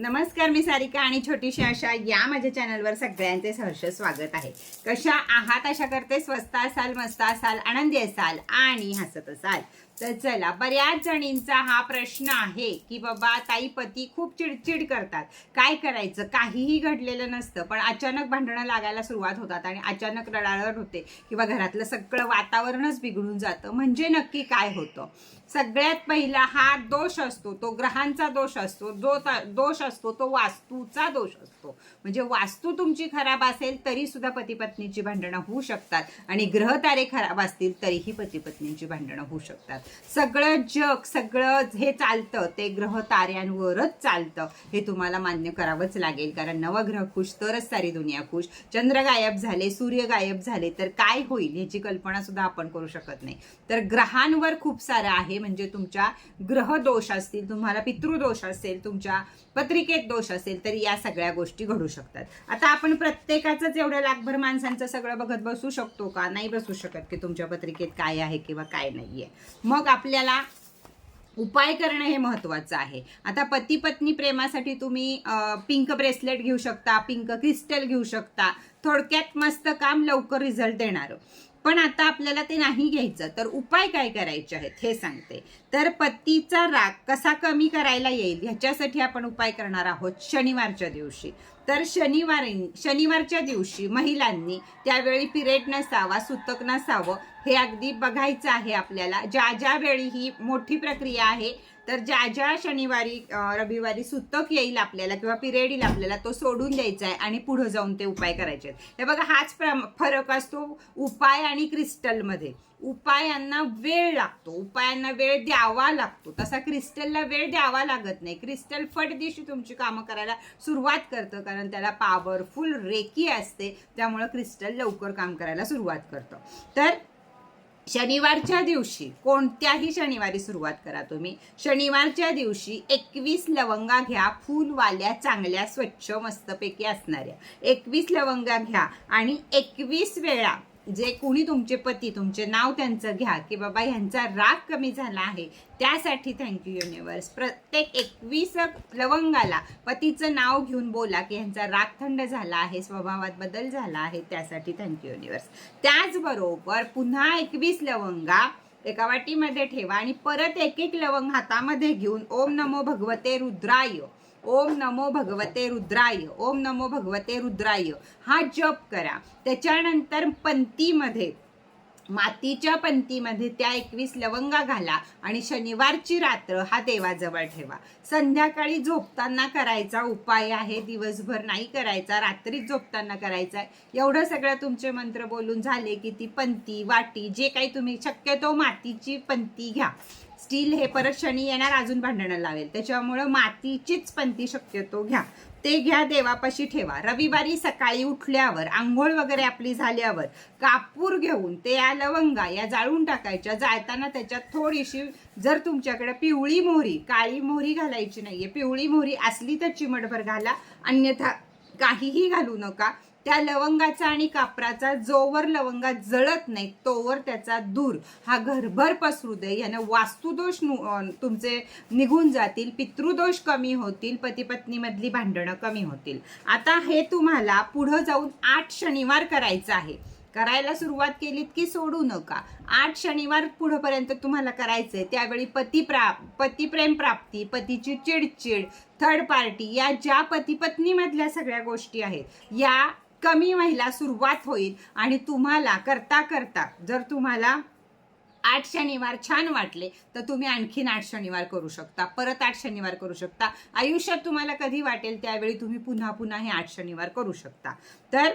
नमस्कार मी सारिका आणि छोटीशी आशा या माझ्या चॅनलवर सगळ्यांचे सहर्ष स्वागत आहे. कशा आहात? अशा करते स्वस्त असाल मस्त असाल आनंदी असाल आणि हसत असाल. तर चला बऱ्याच जणींचा हा प्रश्न आहे की बाबा ताई पती खूप चिडचिड करतात. काय करायचं? काहीही घडलेलं नसतं पण अचानक भांडणं लागायला सुरुवात होतात आणि अचानक रडारड होते किंवा घरातलं सगळं वातावरणच बिघडून जातं. म्हणजे नक्की काय होतं? सगळ्यात पहिला हा दोष असतो तो ग्रहांचा दोष असतो जो ता- दोष असतो तो वास्तूचा दोष असतो. म्हणजे वास्तू तुमची खराब असेल तरी सुद्धा पती पत्नीची भांडणं होऊ शकतात. आणि ग्रह तारे खराब असतील तरीही पती पत्नीची भांडणं होऊ शकतात. सगळं जग सगळं हे चालतं ते ग्रह ताऱ्यांवरच चालतं हे तुम्हाला मान्य करावंच लागेल. कारण नवग्रह खुश तरच सारी दुनिया खुश. चंद्र गायब झाले सूर्य गायब झाले तर काय होईल याची कल्पना सुद्धा आपण करू शकत नाही. तर ग्रहांवर खूप सारं आहे म्हणजे तुमच्या ग्रह दोष असतील तुम्हाला पितृदोष असेल तुमच्या पत्रिकेत दोष असेल तर या सगळ्या गोष्टी घडू शकतात. आता आपण प्रत्येकाचंच एवढ्या लाखभर माणसांचं सगळं बघत बसू शकतो का? नाही बसू शकत की तुमच्या पत्रिकेत काय आहे किंवा काय नाहीये. मग आपल्याला उपाय करणं हे महत्वाचं आहे. आता पती पत्नी प्रेमासाठी तुम्ही पिंक ब्रेसलेट घेऊ शकता पिंक क्रिस्टल घेऊ शकता. थोडक्यात मस्त काम लवकर रिझल्ट देणार. पण आता आपल्याला ते नाही घ्यायचं. तर उपाय काय करायचे आहेत हे सांगते. तर पतीचा राग कसा कमी करायला येईल ह्याच्यासाठी आपण उपाय करणार आहोत शनिवारच्या दिवशी. तर शनिवारी शनिवारच्या दिवशी महिलांनी त्यावेळी पिरियड नसावा सुतक नसावं हे अगदी बघायचं आहे आपल्याला. ज्या ज्या वेळी ही मोठी प्रक्रिया आहे तर ज्या ज्या शनिवारी रविवारी सुतक येईल आपल्याला किंवा पिरियड येईल आपल्याला तो सोडून द्यायचा आहे आणि पुढं जाऊन ते उपाय करायचे आहेत. हे बघा हाच प्रम- फरक असतो उपाय आणि क्रिस्टलमध्ये. उपायांना वेळ लागतो. उपायांना वेळ द्यावा लागतो. तसा क्रिस्टलला वेळ द्यावा लागत नाही. क्रिस्टल फट दिवशी तुमची कामं करायला सुरुवात करतं कारण त्याला पॉवरफुल रेकी असते. त्यामुळं क्रिस्टल लवकर काम करायला सुरुवात करतं. तर शनिवारच्या दिवशी कोणत्याही शनिवारी सुरुवात करा तुम्ही. शनिवारच्या दिवशी एकवीस लवंगा घ्या फुलवाल्या चांगल्या स्वच्छ मस्तपैकी असणाऱ्या. एकवीस लवंगा घ्या आणि एकवीस वेळा जे कोणी तुमचे पती तुमचे नाव त्यांचं घ्या की बाबा ह्यांचा राग कमी झाला आहे त्यासाठी थँक्यू युनिवर्स प्रत्येक एकवीस लवंगाला पतीचं नाव घेऊन बोला की ह्यांचा राग थंड झाला आहे स्वभावात बदल झाला आहे त्यासाठी थँक्यू युनिवर्स त्याचबरोबर पुन्हा एकवीस लवंगा एका वाटीमध्ये ठेवा आणि परत एक एक लवंग हातामध्ये घेऊन ओम नमो भगवते रुद्राय. ओम नमो भगवते रुद्राय ओम नमो भगवते रुद्राय. हा जप करा. त्याच्यानंतर पंक्तीमध्ये मातीच्या पंक्तीमध्ये त्या एकवीस लवंगा घाला आणि शनिवारची रात्र हा देवाजवळ ठेवा. संध्याकाळी झोपताना करायचा उपाय आहे दिवसभर नाही करायचा रात्रीच झोपताना करायचा. आहे एवढं सगळं तुमचे मंत्र बोलून झाले की ती पंथी वाटी जे काही तुम्ही शक्यतो मातीची पंती घ्या. स्टील हे परत शनी येणार अजून भांडणं लावेल. त्याच्यामुळं मातीचीच पंती शक्यतो घ्या. ते घ्या देवापाशी ठेवा. रविवारी सकाळी उठल्यावर आंघोळ वगैरे आपली झाल्यावर कापूर घेऊन ते या लवंगा या जाळून टाकायच्या. जाळताना त्याच्यात थोडीशी जर तुमच्याकडे पिवळी मोहरी काळी मोहरी घालायची नाहीये पिवळी मोहरी असली तर चिमटभर घाला. अन्यथा काहीही घालू नका. त्या लवंगाचा आणि कापराचा जोवर लवंगा जळत नाही तोवर त्याचा दूर हा घरभर पसरू दे. यानं वास्तुदोष तुमचे निघून जातील पितृदोष कमी होतील पतीपत्नीमधली भांडणं कमी होतील. आता हे तुम्हाला पुढं जाऊन आठ शनिवार करायचं आहे. करायला सुरुवात केलीत की सोडू नका. आठ शनिवार पुढपर्यंत तुम्हाला करायचंय. त्यावेळी पती प्रा पतिप्रेम प्राप्ती पतीची चिडचिड थर्ड पार्टी या ज्या पतीपत्नीमधल्या सगळ्या गोष्टी आहेत या कमी व्हायला सुरुवात होईल आणि तुम्हाला करता करता जर तुम्हाला आठ शनिवार छान वाटले तर तुम्ही आणखीन आठ शनिवार करू शकता. परत आठ शनिवार करू शकता. आयुष्यात तुम्हाला कधी वाटेल त्यावेळी तुम्ही पुन्हा पुन्हा हे आठ शनिवार करू शकता. तर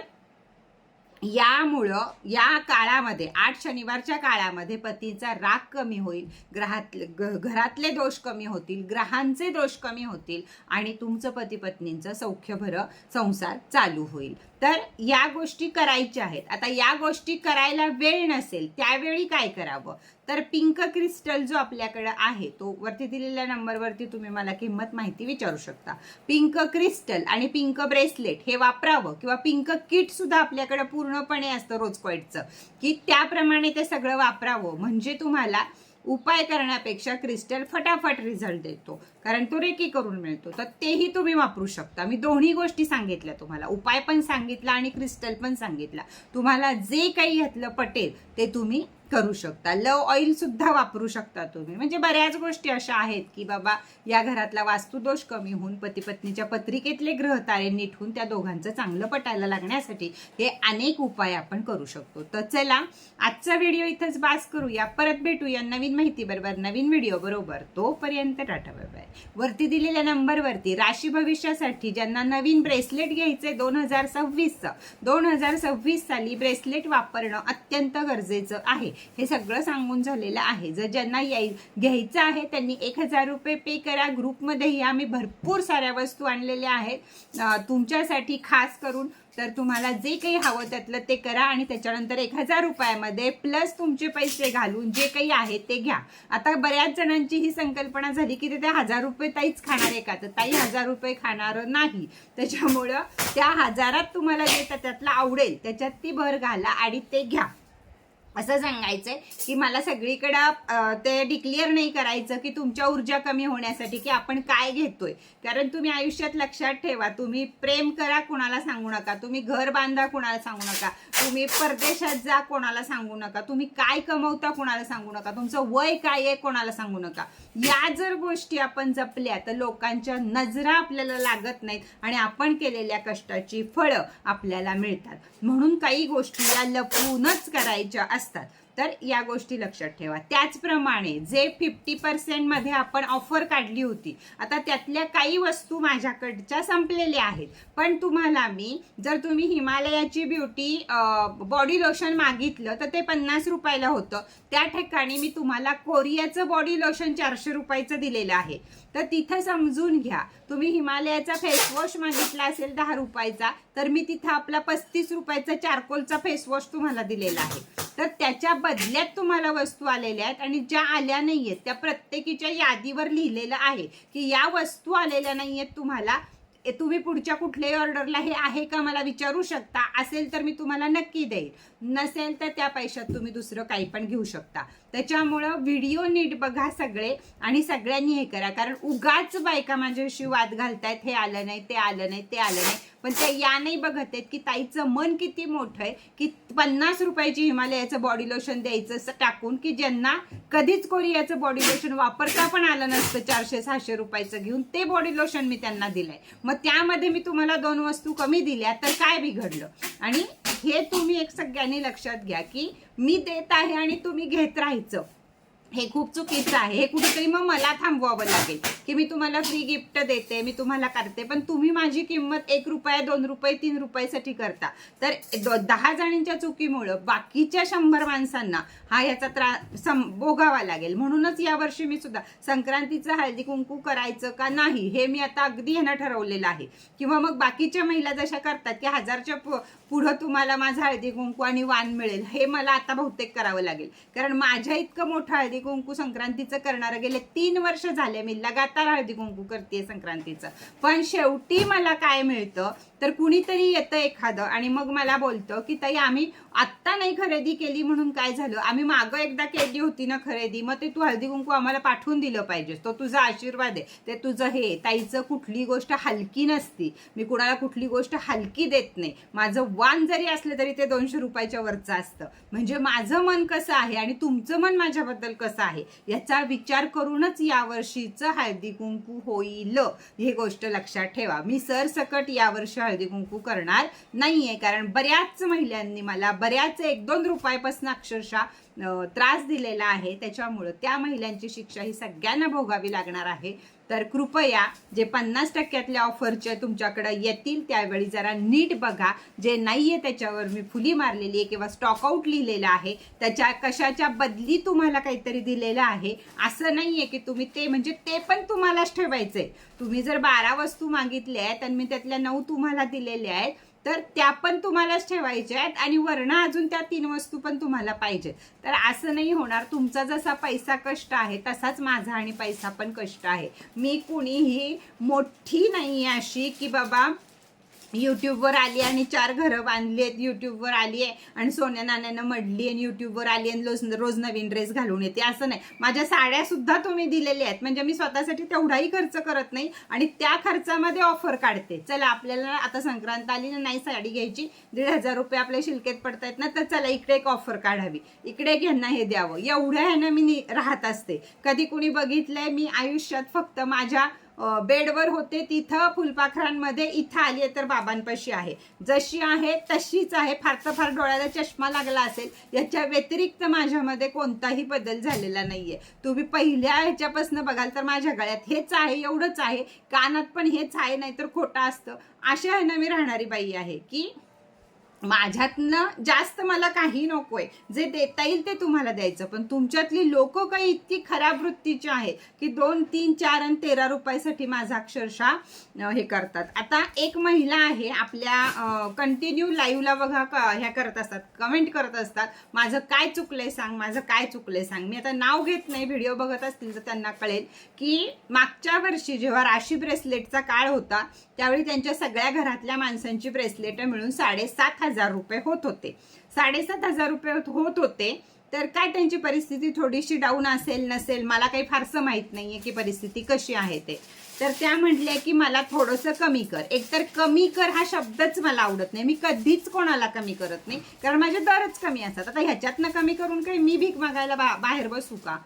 यामुळं या काळामध्ये आठ शनिवारच्या काळामध्ये पतीचा राग कमी होईल ग्रहातले घरातले दोष कमी होतील ग्रहांचे दोष कमी होतील आणि तुमचं पती पत्नींचं सौख्यभर संसार चालू होईल. तर या गोष्टी करायच्या आहेत. आता या गोष्टी करायला वेळ नसेल त्यावेळी काय करावं? तर पिंक क्रिस्टल जो आपल्याकडे आहे तो वरती दिलेल्या नंबरवरती तुम्ही मला किंमत माहिती विचारू शकता. पिंक क्रिस्टल आणि पिंक ब्रेसलेट हे वापरावं किंवा पिंक किट सुद्धा आपल्याकडे पूर्णपणे असतं रोज क्वाईटचं की त्याप्रमाणे ते सगळं वापरावं. म्हणजे तुम्हाला उपाय करण्यापेक्षा क्रिस्टल फटाफट रिझल्ट देतो कारण तो रेकी करून मिळतो. तर तेही तुम्ही वापरू शकता. मी दोन्ही गोष्टी सांगितल्या तुम्हाला. उपाय पण सांगितला आणि क्रिस्टल पण सांगितला. तुम्हाला जे काही ह्यातलं पटेल ते तुम्ही करू शकता. लव ऑइल सुद्धा वापरू शकता तुम्ही. म्हणजे बऱ्याच गोष्टी अशा आहेत की बाबा या घरातला वास्तुदोष कमी होऊन पती पत्नीच्या पत्रिकेतले ग्रह तारे नीट होऊन त्या दोघांचं चांगलं पटायला लागण्यासाठी हे अनेक उपाय आपण करू शकतो. तर चला आजचा व्हिडिओ इथंच बास करूया. परत भेटूया नवीन माहिती बरोबर नवीन व्हिडिओ बरोबर. तोपर्यंत टाटा बाय बाय वरती दिलेल्या नंबरवरती राशी भविष्यासाठी ज्यांना नवीन ब्रेसलेट घ्यायचे दोन हजार सव्वीसचं दोन हजार सव्वीस साली ब्रेसलेट वापरणं अत्यंत गरजेचं आहे. हे सगळं सांगून झालेलं आहे. जर ज्यांना याय घ्यायचं आहे त्यांनी एक हजार रुपये पे करा. ग्रुपमध्येही आम्ही भरपूर साऱ्या वस्तू आणलेल्या आहेत. तुमच्यासाठी खास करून तर तुम्हाला जे काही हवं त्यातलं ते करा आणि त्याच्यानंतर एक हजार रुपयामध्ये प्लस तुमचे पैसे घालून जे काही आहे ते घ्या. आता बऱ्याच जणांची ही संकल्पना झाली की ते हजार रुपये ताईच खाणार आहे का? तर ताई हजार रुपये खाणार नाही. त्याच्यामुळं त्या हजारात तुम्हाला जे त्यातलं आवडेल त्याच्यात ती भर घाला आणि ते घ्या. असं सांगायचंय की मला सगळीकडं ते डिक्लेअर नाही करायचं की तुमच्या ऊर्जा कमी होण्यासाठी की आपण काय घेतोय. कारण तुम्ही आयुष्यात लक्षात ठेवा तुम्ही प्रेम करा कुणाला सांगू नका तुम्ही घर बांधा कुणाला सांगू नका तुम्ही परदेशात जा कोणाला सांगू नका तुम्ही काय कमवता कोणाला सांगू नका तुमचं वय काय आहे कोणाला सांगू नका. या जर गोष्टी आपण जपल्या तर लोकांच्या नजरा आपल्याला लागत नाहीत आणि आपण केलेल्या कष्टाची फळं आपल्याला मिळतात. म्हणून काही गोष्टी या लपवूनच करायच्या असतात तर या गोष्टी लक्षात ठेवा. त्याचप्रमाणे जे फिफ्टी पर्सेंटमध्ये आपण ऑफर काढली होती आता त्यातल्या काही वस्तू माझ्याकडच्या संपलेल्या आहेत. पण तुम्हाला मी जर तुम्ही हिमालयाची ब्युटी बॉडी लोशन मागितलं तर ते पन्नास रुपयाला होतं. त्या ठिकाणी मी तुम्हाला कोरियाचं बॉडी लोशन चारशे रुपयाचं दिलेलं आहे. तर तिथं समजून घ्या तुम्ही हिमालयाचा फेसवॉश मागितला असेल दहा रुपयाचा तर मी तिथं आपला पस्तीस रुपयाचा चारकोलचा फेसवॉश तुम्हाला दिलेला आहे. तर त्याच्या बदल्यात तुम्हाला वस्तू आलेल्या आहेत आणि ज्या आल्या नाही आहेत त्या प्रत्येकीच्या यादीवर लिहिलेलं आहे की या वस्तू आलेल्या नाही आहेत तुम्हाला. तुम्ही पुढच्या कुठल्याही ऑर्डरला हे आहे का मला विचारू शकता? असेल तर मी तुम्हाला नक्की देईल. नसेल तर त्या पैशात तुम्ही दुसरं काही पण घेऊ शकता. त्याच्यामुळं व्हिडिओ नीट बघा सगळे आणि सगळ्यांनी हे करा. कारण उगाच बायका माझ्याशी वाद घालतायत हे आलं नाही ते आलं नाही ते आलं नाही. पण त्या या नाही बघत आहेत की ताईचं मन किती मोठं आहे की पन्नास रुपयाची हिमालयाचं बॉडी लोशन द्यायचं असं टाकून की ज्यांना कधीच कोणी याचं बॉडी लोशन वापरता पण आलं नसतं चारशे सहाशे रुपयाचं घेऊन ते बॉडी लोशन मी त्यांना दिलंय. मग त्यामध्ये मी तुम्हाला दोन वस्तू कमी दिल्या तर काय बिघडलं? आणि हे तुम्ही एक सगळ्यांनी लक्षात घ्या की मी देत आहे आणि तुम्ही घेत राहायचं. हे खूप चुकीचं आहे. हे कुठेतरी मग मला थांबवावं लागेल. की मी तुम्हाला फ्री गिफ्ट देते मी तुम्हाला करते पण तुम्ही माझी किंमत एक रुपया दोन रुपये तीन रुपयासाठी करता. तर दहा जणींच्या चुकीमुळं बाकीच्या शंभर माणसांना हा याचा त्रास भोगावा लागेल. म्हणूनच यावर्षी मी सुद्धा संक्रांतीचं हळदी कुंकू करायचं का नाही हे मी आता अगदी ह्यानं ठरवलेलं आहे. किंवा मग बाकीच्या महिला जशा करतात की हजारच्या पु- पुढं तुम्हाला माझं हळदी कुंकू आणि वाण मिळेल हे मला आता बहुतेक करावं लागेल. कारण माझ्या इतकं मोठं हळदी कुंकू संक्रांतीचं करणारं गेले तीन वर्ष झाले मी लगात लगातार हळदी कुंकू करते संक्रांतीचं. पण शेवटी मला काय मिळतं तर कुणीतरी येतं एखादं आणि मग मला बोलतं की ताई आम्ही आत्ता नाही खरेदी केली म्हणून काय झालं? आम्ही मागं एकदा केली होती ना खरेदी मग ते तू हळदी कुंकू आम्हाला पाठवून दिलं पाहिजेस. तो तुझा आशीर्वाद आहे. ते तुझं हे ताईचं कुठली गोष्ट हलकी नसती. मी कुणाला कुठली गोष्ट हलकी देत नाही. माझं वाण जरी असलं तरी ते दोनशे रुपयाच्या वरचं असतं. म्हणजे माझं मन कसं आहे आणि तुमचं मन माझ्याबद्दल कसं आहे याचा विचार करूनच यावर्षीचं हळदी कुंकू होईल. ही गोष्ट लक्षात ठेवा. मी सरसकट यावर्षी हळदी कुंकू करणार नाहीये कारण बऱ्याच महिलांनी मला बऱ्याच एक दोन रुपयापासून अक्षरशः त्रास दिलेला आहे. त्याच्यामुळं त्या महिलांची शिक्षा ही सगळ्यांना भोगावी लागणार आहे. तर कृपया जे पन्नास टक्क्यातल्या ऑफरचे तुमच्याकडे येतील त्यावेळी जरा नीट बघा. जे नाही आहे त्याच्यावर मी फुली मारलेली आहे किंवा स्टॉकआउट लिहिलेलं आहे त्याच्या कशाच्या बदली तुम्हाला काहीतरी दिलेलं आहे. असं नाही आहे की तुम्ही ते म्हणजे ते पण तुम्हालाच ठेवायचं आहे तुम्ही जर बारा वस्तू मागितल्या आहेत आणि मी त्यातल्या नऊ तुम्हाला दिलेल्या आहेत तर त्या पण तुम्हालाच ठेवायच्या आहेत आणि वर्ण अजून त्या तीन वस्तू पण तुम्हाला पाहिजेत. तर असं नाही होणार. तुमचा जसा पैसा कष्ट आहे तसाच माझा आणि पैसा पण कष्ट आहे. मी कुणीही मोठी नाही अशी की बाबा युट्यूबवर आली आणि चार घरं बांधली आहेत. युट्यूबवर आली आहे आणि सोन्या नाण्यानं मडली आणि युट्यूबवर आली आणि रोज रोज नवीन ड्रेस घालून येते. असं नाही. माझ्या साड्या सुद्धा तुम्ही दिलेल्या आहेत. म्हणजे मी स्वतःसाठी तेवढाही खर्च करत नाही आणि त्या खर्चामध्ये ऑफर काढते. चला आपल्याला आता संक्रांत आली ना नाही साडी घ्यायची. दीड हजार रुपये आपल्या शिल्केत पडतायत ना तर चला इकडे एक ऑफर काढावी. इकडे एक ह्यांना हे द्यावं. एवढ्या ह्यानं मी नि- राहत असते. कधी कुणी बघितलंय मी आयुष्यात फक्त माझ्या बेडवर होते तिथं फुलपाखरांमध्ये इथं आली आहे तर बाबांपाशी आहे. जशी आहे तशीच आहे. फार तर फार डोळ्याला चष्मा लागला असेल याच्या व्यतिरिक्त माझ्यामध्ये कोणताही बदल झालेला नाही आहे तुम्ही पहिल्या ह्याच्यापासून बघाल तर माझ्या गळ्यात हेच आहे एवढंच आहे. कानात पण हेच आहे नाहीतर खोटं असतं. अशा ह्यानं मी राहणारी बाई आहे की माझ्यातनं जास्त मला काही नकोय. जे देता येईल ते तुम्हाला द्यायचं. पण तुमच्यातली लोक काही इतकी खराब वृत्तीची आहे की दोन तीन चार आणि तेरा रुपयासाठी माझा अक्षरशः हे करतात. आता एक महिला आहे आपल्या कंटिन्यू लाईव्हला बघा ह्या करत असतात कमेंट करत असतात. माझं काय चुकलंय सांग माझं काय चुकलंय सांग. मी आता नाव घेत नाही व्हिडिओ बघत असतील तर त्यांना कळेल की मागच्या वर्षी जेव्हा राशी ब्रेसलेटचा काळ होता त्यावेळी त्यांच्या सगळ्या घरातल्या माणसांची ब्रेसलेट मिळून साडेसात हजार रुपये होत होते. साडेसात हजार रुपये होत- होते. तर काय त्यांची परिस्थिती थोडीशी डाऊन असेल नसेल मला काही फारसं माहीत नाहीये की परिस्थिती कशी आहे ते. तर त्या म्हटल्या की मला थोडंसं कमी कर. एकतर कमी कर हा शब्दच मला आवडत नाही. मी कधीच कोणाला कमी करत नाही. कारण माझे दरच कमी असतात. आता ह्याच्यातनं कमी करून काही मी भीक मागायला बा- बाहेर बसू का?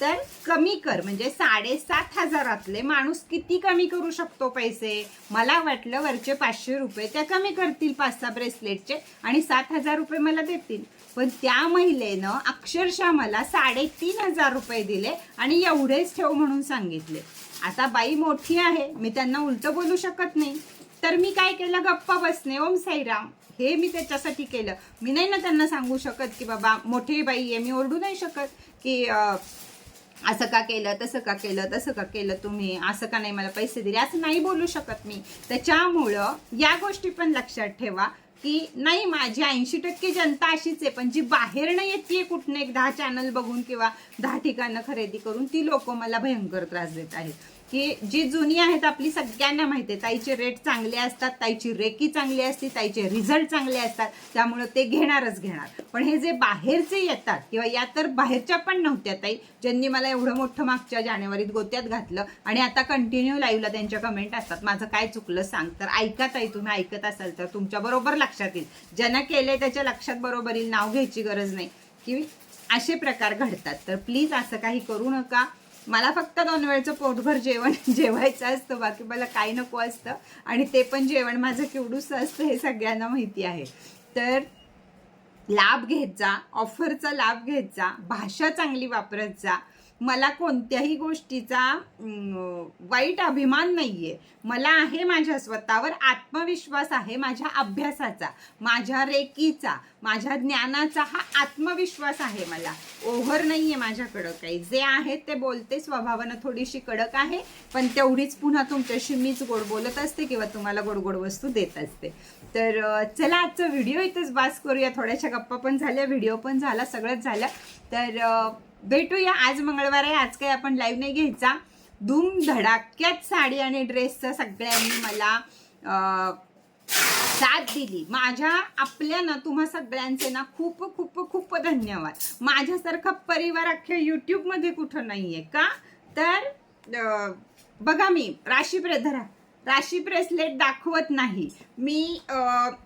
तर कमी कर. म्हणजे साडेसात हजारातले माणूस किती कमी करू शकतो पैसे? मला वाटलं वरचे पाचशे रुपये त्या कमी करतील पाच सहा ब्रेसलेटचे आणि सात हजार रुपये मला देतील. पण त्या महिलेनं अक्षरशः मला साडेतीन हजार रुपये दिले आणि एवढेच ठेव म्हणून सांगितले. आता बाई मोठी आहे मी त्यांना उलट बोलू शकत नाही. तर मी काय केलं? गप्पा बसणे. ओम साईराम. हे मी त्याच्यासाठी केलं. मी नाही ना त्यांना सांगू शकत की बाबा मोठी बाई आहे मी ओरडू नाही शकत की असं का केलं तसं का केलं तसं का केलं तुम्ही? असं का नाही मला पैसे दिले? असं नाही बोलू शकत मी. त्याच्यामुळं या गोष्टी पण लक्षात ठेवा. की नाही माझी ऐंशी टक्के जनता अशीच आहे पण जी बाहेरनं येते कुठनं एक दहा चॅनल बघून किंवा दहा ठिकाणं खरेदी करून ती लोक मला भयंकर त्रास देत आहेत. की जी जुनी आहेत आपली सगळ्यांना माहिती आहे. ताईचे रेट चांगले असतात ताईची रेकी चांगली असते ताईचे रिझल्ट चांगले असतात. त्यामुळं ते घेणारच घेणार. पण हे जे बाहेरचे येतात किंवा या तर बाहेरच्या पण नव्हत्या ताई ज्यांनी मला एवढं मोठं मागच्या जानेवारीत गोत्यात घातलं आणि आता कंटिन्यू लाईव्हला त्यांच्या कमेंट असतात. माझं काय चुकलं सांग. तर ऐका ताई तुम्ही ऐकत असाल तर तुमच्या बरोबर लक्षात येईल. ज्यांना केलंय त्याच्या लक्षात बरोबर येईल नाव घ्यायची गरज नाही. की असे प्रकार घडतात. तर प्लीज असं काही करू नका. मला फक्त दोन वेळचं पोटभर जेवण जेवायचं असतं बाकी मला काही नको असतं. आणि ते पण जेवण माझं केवढूसं असतं हे सगळ्यांना माहिती आहे. तर लाभ घेत जा ऑफरचा लाभ घेत जा भाषा चांगली वापरत जा. मला कोणत्याही गोष्टीचा वाईट अभिमान नाहीये. मला आहे माझ्या स्वतःवर आत्मविश्वास आहे माझ्या अभ्यासाचा माझ्या रेकीचा माझ्या ज्ञानाचा हा आत्मविश्वास आहे मला. ओव्हर नाहीये माझ्याकडं काही. जे आहे ते बोलते स्वभावानं थोडीशी कडक आहे पण तेवढीच पुन्हा तुमच्याशी मीच गोड बोलत असते किंवा तुम्हाला गोड गोड वस्तू देत असते. तर चला आजचा व्हिडिओ इथंच बास करूया. थोड्याशा गप्पा पण झाल्या व्हिडिओ पण झाला सगळंच झालं. तर भेटूया. आज मंगळवार आहे आज काही आपण लाईव्ह नाही घ्यायचा. धूम धडाक्यात साडी आणि ड्रेसचं सगळ्यांनी मला साथ दिली. माझ्या आपल्या ना तुम्हा सगळ्यांचे ना खूप खूप खूप धन्यवाद. माझ्यासारखा परिवार अख्ख्या युट्यूबमध्ये कुठं नाही आहे का? तर बघा मी राशी ब्रधरा राशी ब्रेसलेट दाखवत नाही. मी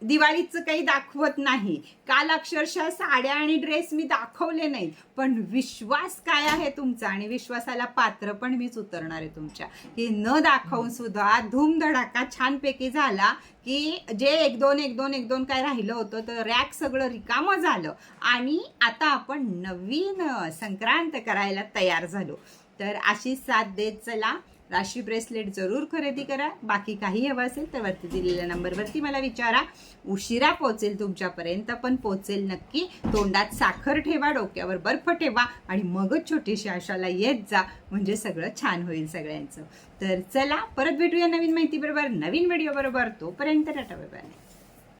दिवाळीचं काही दाखवत नाही. काल अक्षरशः साड्या आणि ड्रेस मी दाखवले नाहीत. पण विश्वास काय आहे तुमचा? आणि विश्वासाला पात्र पण मीच उतरणार आहे तुमच्या. की न दाखवून सुद्धा धूमधडाका छानपैकी झाला की जे एक दोन एक दोन एक दोन काय राहिलं होतं तर रॅक सगळं रिकामं झालं. आणि आता आपण नवीन संक्रांत करायला तयार झालो. तर अशी साथ देत चला. राशी ब्रेसलेट जरूर खरेदी करा. बाकी काही हवं असेल तर वरती दिलेल्या नंबरवरती मला विचारा. उशिरा पोचेल तुमच्यापर्यंत पण पोचेल नक्की. तोंडात साखर ठेवा डोक्यावर बर्फ ठेवा आणि मगच छोटीशी आशाला येत जा. म्हणजे सगळं छान होईल सगळ्यांचं. तर चला परत भेटूया नवीन माहितीबरोबर नवीन व्हिडिओ बरोबर. तोपर्यंत टाटा बाय